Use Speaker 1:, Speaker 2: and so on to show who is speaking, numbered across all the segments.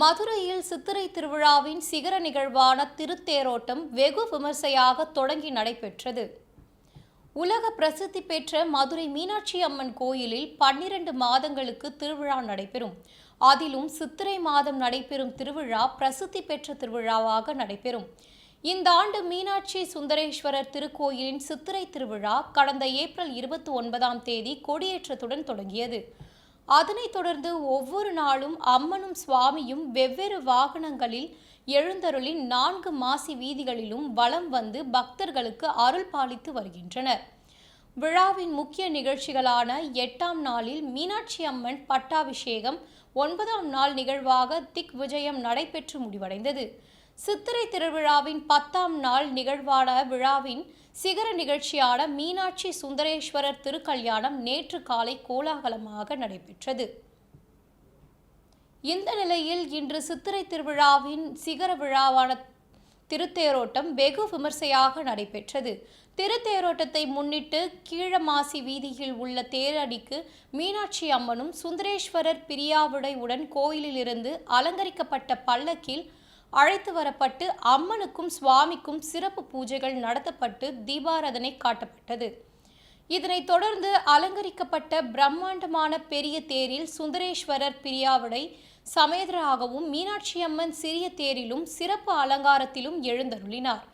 Speaker 1: மதுரையில் சித்திரை திருவிழாவின் சிகர நிகழ்வான திருத்தேரோட்டம் வெகு விமர்சையாக தொடங்கி நடைபெற்றது. உலக பிரசித்தி பெற்ற மதுரை மீனாட்சி அம்மன் கோயிலில் பன்னிரண்டு மாதங்களுக்கு திருவிழா நடைபெறும். அதிலும் சித்திரை மாதம் நடைபெறும் திருவிழா பிரசித்தி பெற்ற திருவிழாவாக நடைபெறும். இந்த ஆண்டு மீனாட்சி சுந்தரேஸ்வரர் திருக்கோயிலின் சித்திரை திருவிழா கடந்த ஏப்ரல் இருபத்தி ஒன்பதாம் தேதி கொடியேற்றத்துடன் தொடங்கியது. அதனைத் தொடர்ந்து ஒவ்வொரு நாளும் அம்மனும் சுவாமியும் வெவ்வேறு வாகனங்களில் எழுந்தருளி நான்கு மாசி வீதிகளிலும் வலம் வந்து பக்தர்களுக்கு அருள் பாலித்து வருகின்றனர். விழாவின் முக்கிய நிகழ்ச்சிகளான எட்டாம் நாளில் மீனாட்சி அம்மன் பட்டாபிஷேகம் ஒன்பதாம் நாள் நிகழ்வாக திக் விஜயம் நடைபெற்று முடிவடைந்தது. சித்திரை திருவிழாவின் பத்தாம் நாள் நிகழ்வான விழாவின் சிகர நிகழ்ச்சியான மீனாட்சி சுந்தரேஸ்வரர் திருக்கல்யாணம் நேற்று காலை கோலாகலமாக நடைபெற்றது. இந்த நிலையில் இன்று சித்திரை திருவிழாவின் சிகர விழாவான திருத்தேரோட்டம் வெகு விமர்சையாக நடைபெற்றது. திருத்தேரோட்டத்தை முன்னிட்டு கீழமாசி வீதியில் உள்ள தேரடிக்கு மீனாட்சி அம்மனும் சுந்தரேஸ்வரர் பிரியாவுடையுடன் உடன் கோயிலிலிருந்து அலங்கரிக்கப்பட்ட பல்லக்கில் அழைத்து வரப்பட்டு அம்மனுக்கும் சுவாமிக்கும் சிறப்பு பூஜைகள் நடத்தப்பட்டு தீபாராதனை காட்டப்பட்டது. இதனைத் தொடர்ந்து அலங்கரிக்கப்பட்ட பிரம்மாண்டமான பெரிய தேரில் சுந்தரேஸ்வரர் பிரியாவிடை சமேதராகவும் மீனாட்சி அம்மன் சிறிய தேரிலும் சிறப்பு அலங்காரத்திலும் எழுந்தருளினார்.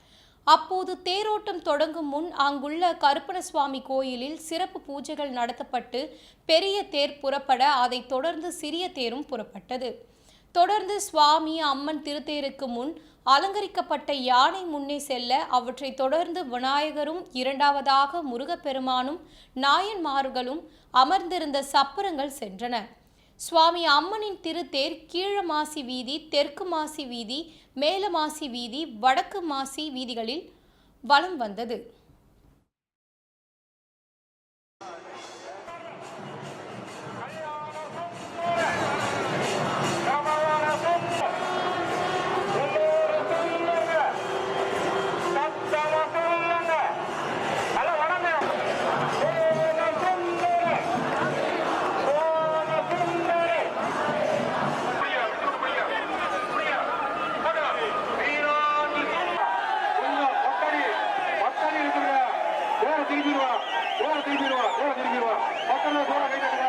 Speaker 1: அப்போது தேரோட்டம் தொடங்கும் முன் அங்குள்ள கருப்பணசுவாமி கோயிலில் சிறப்பு பூஜைகள் நடத்தப்பட்டு பெரிய தேர் புறப்பட அதைத் தொடர்ந்து சிறிய தேரும் புறப்பட்டது. தொடர்ந்து சுவாமி அம்மன் திருத்தேருக்கு முன் அலங்கரிக்கப்பட்ட யானை முன்னே செல்ல அவற்றை தொடர்ந்து விநாயகரும் இரண்டாவதாக முருகப்பெருமானும் நாயன்மார்களும் அமர்ந்திருந்த சப்பரங்கள் சென்றன. சுவாமி அம்மனின் திருத்தேர் கீழமாசி வீதி தெற்கு மாசி வீதி மேலமாசி வீதி வடக்கு மாசி வீதிகளில் வலம் வந்தது.
Speaker 2: ドアが出てきているわ、ドアが出てきているわ、ドアが出てきている、りのがいる。